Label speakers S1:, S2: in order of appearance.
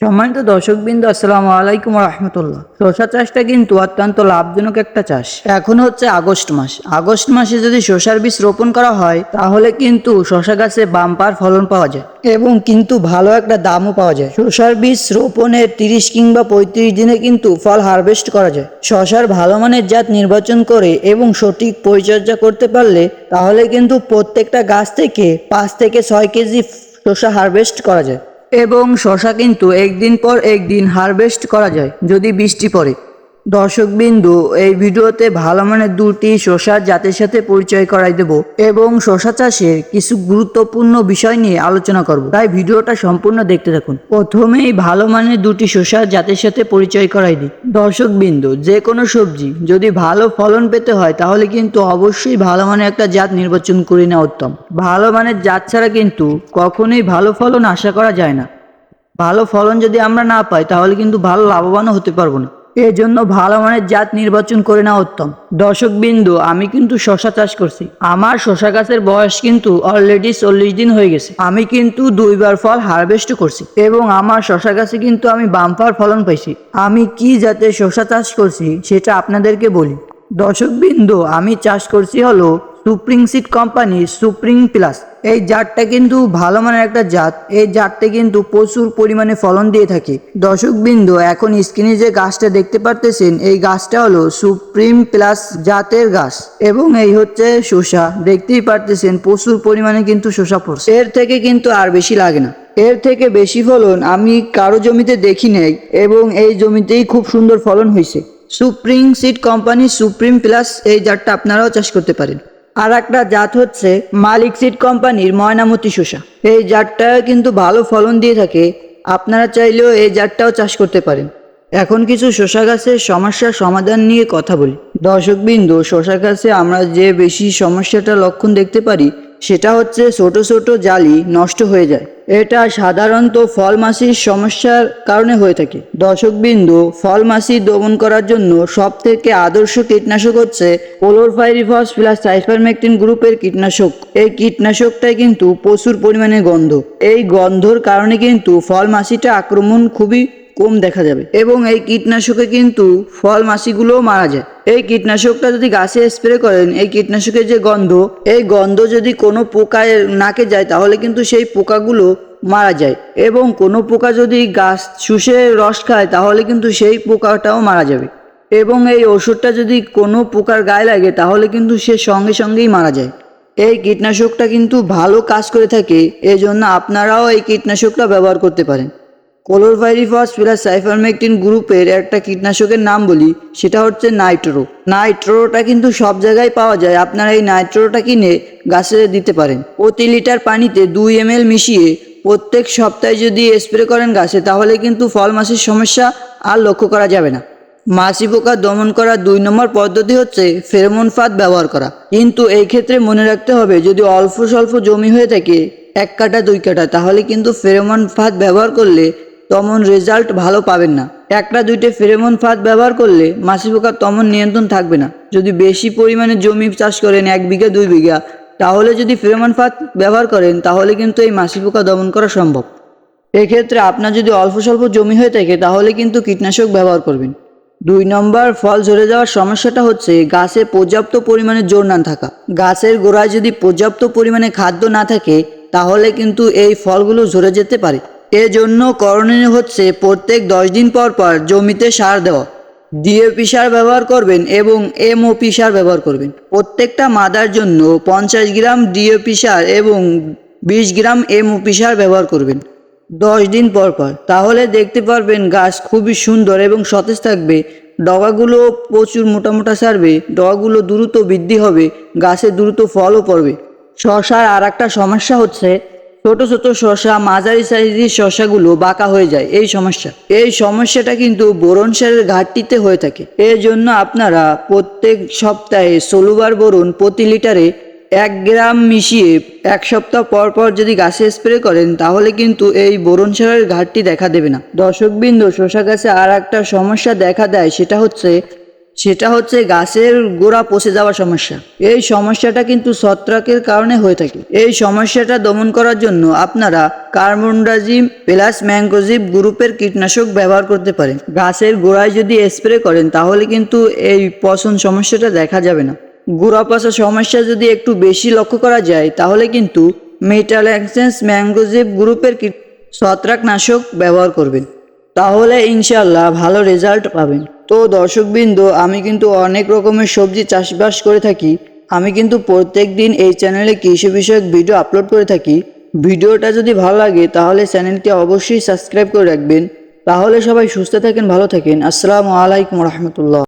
S1: সম্মানিত দর্শকবৃন্দ, আসসালামু আলাইকুম রহমতুল্লাহ। শসা চাষটা কিন্তু অত্যন্ত লাভজনক একটা চাষ। এখন হচ্ছে আগস্ট মাস। আগস্ট মাসে যদি শসার বীজ রোপণ করা হয়, তাহলে কিন্তু শসা গাছে বাম্পার ফলন পাওয়া যায় এবং কিন্তু ভালো একটা দামও পাওয়া যায়। শসার বীজ রোপণের তিরিশ কিংবা পঁয়ত্রিশ দিনে কিন্তু ফল হারভেস্ট করা যায়। শসার ভালো মানের জাত নির্বাচন করে এবং সঠিক পরিচর্যা করতে পারলে, তাহলে কিন্তু প্রত্যেকটা গাছ থেকে পাঁচ থেকে ছয় কেজি শসা হারভেস্ট করা যায়। এবং শশা কিন্তু একদিন পর একদিন হারভেস্ট করা যায় যদি বৃষ্টি পড়ে। দর্শকবিন্দু, এই ভিডিওতে ভালো মানের দুটি শশার জাতের সাথে পরিচয় করাই দেব এবং শশা চাষের কিছু গুরুত্বপূর্ণ বিষয় নিয়ে আলোচনা করব। তাই ভিডিওটা সম্পূর্ণ দেখতে থাকুন। প্রথমেই ভালো মানের দুটি শশার জাতের সাথে পরিচয় করাই দিই। দর্শকবিন্দু, যে কোনো সবজি, যদি ভালো ফলন পেতে হয়, তাহলে কিন্তু অবশ্যই ভালো মানের একটা জাত নির্বাচন করে নেওয়া উত্তম। ভালো মানের জাত ছাড়া কিন্তু কখনোই ভালো ফলন আশা করা যায় না। ভালো ফলন যদি আমরা না পাই, তাহলে কিন্তু ভালো লাভবানও হতে পারব না। এর জন্য ভালো মানের জাত নির্বাচন করে নেওয়া উত্তম। দর্শক বিন্দু, আমি কিন্তু শশা চাষ করছি। আমার শশা গাছের বয়স কিন্তু অলরেডি চল্লিশ দিন হয়ে গেছে। আমি কিন্তু দুইবার ফল হারভেস্ট করছি এবং আমার শশা গাছে কিন্তু আমি বাম্পার ফলন পাইছি। আমি কি জাতের শশা চাষ করছি সেটা আপনাদেরকে বলি। দর্শক বিন্দু, আমি চাষ করছি হলো সুপ্রিং সিড কোম্পানির সুপ্রিং প্লাস এই জাতটা কিন্তু ভালো মানের একটা জাত। এই জাতটা কিন্তু প্রচুর পরিমাণে ফলন দিয়ে থাকে। দর্শক বিন্দু এখন স্ক্রিনে যে গাছটা দেখতে পারতেছেন, এই গাছটা হলো সুপ্রিম প্লাস জাতের গাছ এবং এই হচ্ছে শসা। দেখতেই পারতেছেন, প্রচুর পরিমাণে কিন্তু শসা পড়ছে। এর থেকে কিন্তু আর বেশি লাগে না। এর থেকে বেশি ফলন আমি কারও জমিতে দেখি নাই এবং এই জমিতেই খুব সুন্দর ফলন হয়েছে। Spring seed company supreme plus এই জাতটা আপনারাও চাষ করতে পারেন। আর একটা জাত হচ্ছে মালিক সিট কোম্পানির ময়নামতি শসা। এই জাতটা কিন্তু ভালো ফলন দিয়ে থাকে। আপনারা চাইলেও এই জাতটাও চাষ করতে পারেন। এখন কিছু শসা গাছের সমস্যার সমাধান নিয়ে কথা বলি। দর্শকবিন্দু, শসা গাছে আমরা যে বেশি সমস্যাটা লক্ষণ দেখতে পারি সেটা হচ্ছে ছোট ছোট জালি নষ্ট হয়ে যায়। এটা সাধারণত ফল মাসির সমস্যার কারণে হয়ে থাকে। দর্শকবিন্দু ফল মাসি দমন করার জন্য সব থেকে আদর্শ কীটনাশক হচ্ছে কোলোরফাইরিফস প্লাস সাইফারমেকটিন গ্রুপের কীটনাশক। এই কীটনাশকটাই কিন্তু প্রচুর পরিমাণে গন্ধ। এই গন্ধর কারণে কিন্তু ফল মাসিটা আক্রমণ খুবই কম দেখা যাবে। এবং এই কীটনাশকে কিন্তু ফল মাছিগুলোও মারা যায়। এই কীটনাশকটা যদি গাছে স্প্রে করেন, এই কীটনাশকের যে গন্ধ, এই গন্ধ যদি কোনো পোকায় নাকে যায়, তাহলে কিন্তু সেই পোকাগুলো মারা যায়। এবং কোনো পোকা যদি গাছ শুষে রস খায়, তাহলে কিন্তু সেই পোকাটাও মারা যাবে। এবং এই ওষুধটা যদি কোনো পোকার গায়ে লাগে, তাহলে কিন্তু সে সঙ্গে সঙ্গেই মারা যায়। এই কীটনাশকটা কিন্তু ভালো কাজ করে থাকে এই জন্য আপনারাও এই কীটনাশকটা ব্যবহার করতে পারেন। কোলোরভাইরিফস প্লাস সাইফারমেকটিন গ্রুপের একটা কীটনাশকের নাম বলি, সেটা হচ্ছে নাইট্রো। নাইট্রোটা কিন্তু সব জায়গায় পাওয়া যায়, আপনারা এই নাইট্রোটা কিনে গাছে দিতে পারেন। প্রতি লিটার পানিতে দুই এম মিশিয়ে প্রত্যেক সপ্তাহে যদি স্প্রে করেন গাছে, তাহলে কিন্তু ফল মাসের সমস্যা আর লক্ষ্য করা যাবে না। মাছি পোকা দমন করার দুই নম্বর পদ্ধতি হচ্ছে ফেরোমন ফাঁদ ব্যবহার করা। কিন্তু এই ক্ষেত্রে মনে রাখতে হবে, যদি অল্প স্বল্প জমি হয়ে থাকে, এক কাটা, দুই কাটা, তাহলে কিন্তু ফেরোমন ফাঁদ ব্যবহার করলে তেমন রেজাল্ট ভালো পাবেন না। একটা দুইটে ফেরোমন ফাঁদ ব্যবহার করলে মাছি পোকার তেমন নিয়ন্ত্রণ থাকবে না। যদি বেশি পরিমাণে জমি চাষ করেন এক বিঘা, দুই বিঘা, তাহলে যদি ফেরোমন ফাঁদ ব্যবহার করেন, তাহলে কিন্তু এই মাছি পোকা দমন করা সম্ভব। এক্ষেত্রে আপনার যদি অল্প স্বল্প জমি হয়ে থাকে, তাহলে কিন্তু কীটনাশক ব্যবহার করবেন। দুই নম্বর, ফল ঝরে যাওয়ার সমস্যাটা হচ্ছে গাছে পর্যাপ্ত পরিমাণে জোর না থাকা। গাছের গোড়ায় যদি পর্যাপ্ত পরিমাণে খাদ্য না থাকে, তাহলে কিন্তু এই ফলগুলো ঝরে যেতে পারে। এজন্য করণীয় হচ্ছে প্রত্যেক দশ দিন পর পর জমিতে সার দেওয়া। ডিএপি সার ব্যবহার করবেন এবং এমওপি সার ব্যবহার করবেন। প্রত্যেকটা মাদার জন্য পঞ্চাশ গ্রাম ডিএপি সার এবং বিশ গ্রাম এমওপি সার ব্যবহার করবেন দশ দিন পর পর। তাহলে দেখতে পারবেন গাছ খুবই সুন্দর এবং সতেজ থাকবে। ডগাগুলো প্রচুর মোটা মোটা সারবে, ডগাগুলো দ্রুত বৃদ্ধি হবে, গাছে দ্রুত ফলও পড়বে। শশার আর একটা সমস্যা হচ্ছে ছোট ছোট শশা মাঝারি সাইজের শশাগুলো বাঁকা হয়ে যায়। এই সমস্যা। এই সমস্যাটা কিন্তু বোরন সারের ঘাটতিতে হয়ে থাকে। এর জন্য আপনারা প্রত্যেক সপ্তাহে ষোলোবার বোরন প্রতি লিটারে এক গ্রাম মিশিয়ে এক সপ্তাহ পর পর যদি গাছে স্প্রে করেন, তাহলে কিন্তু এই বোরন সারের ঘাটতি দেখা দেবে না। দর্শকবৃন্দ শশা গাছে আর একটা সমস্যা দেখা দেয়, সেটা হচ্ছে সেটা হচ্ছে গাছের গোড়া পচে যাওয়ার সমস্যা। এই সমস্যাটা কিন্তু ছত্রাকের কারণে হয়ে থাকে। এই সমস্যাটা দমন করার জন্য আপনারা কার্বনডাজিম প্লাস ম্যাঙ্গোজিব গ্রুপের কীটনাশক ব্যবহার করতে পারেন। গাছের গোড়ায় যদি স্প্রে করেন, তাহলে কিন্তু এই পচন সমস্যাটা দেখা যাবে না। গোড়া পচা সমস্যা যদি একটু বেশি লক্ষ্য করা যায়, তাহলে কিন্তু মেটাল এক্সচেঞ্জ ম্যাঙ্গোজিব গ্রুপের ছত্রাকনাশক ব্যবহার করবেন। তাহলে ইনশাল্লাহ ভালো রেজাল্ট পাবেন। তো দর্শকবৃন্দ, আমি কিন্তু অনেক রকমের সবজি চাষবাস করে থাকি। আমি কিন্তু প্রত্যেক দিন এই চ্যানেলে কৃষি বিষয়ক ভিডিও আপলোড করে থাকি। ভিডিওটা যদি ভালো লাগে, তাহলে চ্যানেলটি অবশ্যই সাবস্ক্রাইব করে রাখবেন। তাহলে সবাই সুস্থ থাকেন, ভালো থাকেন। আসসালামু আলাইকুম রহমতুল্লাহ।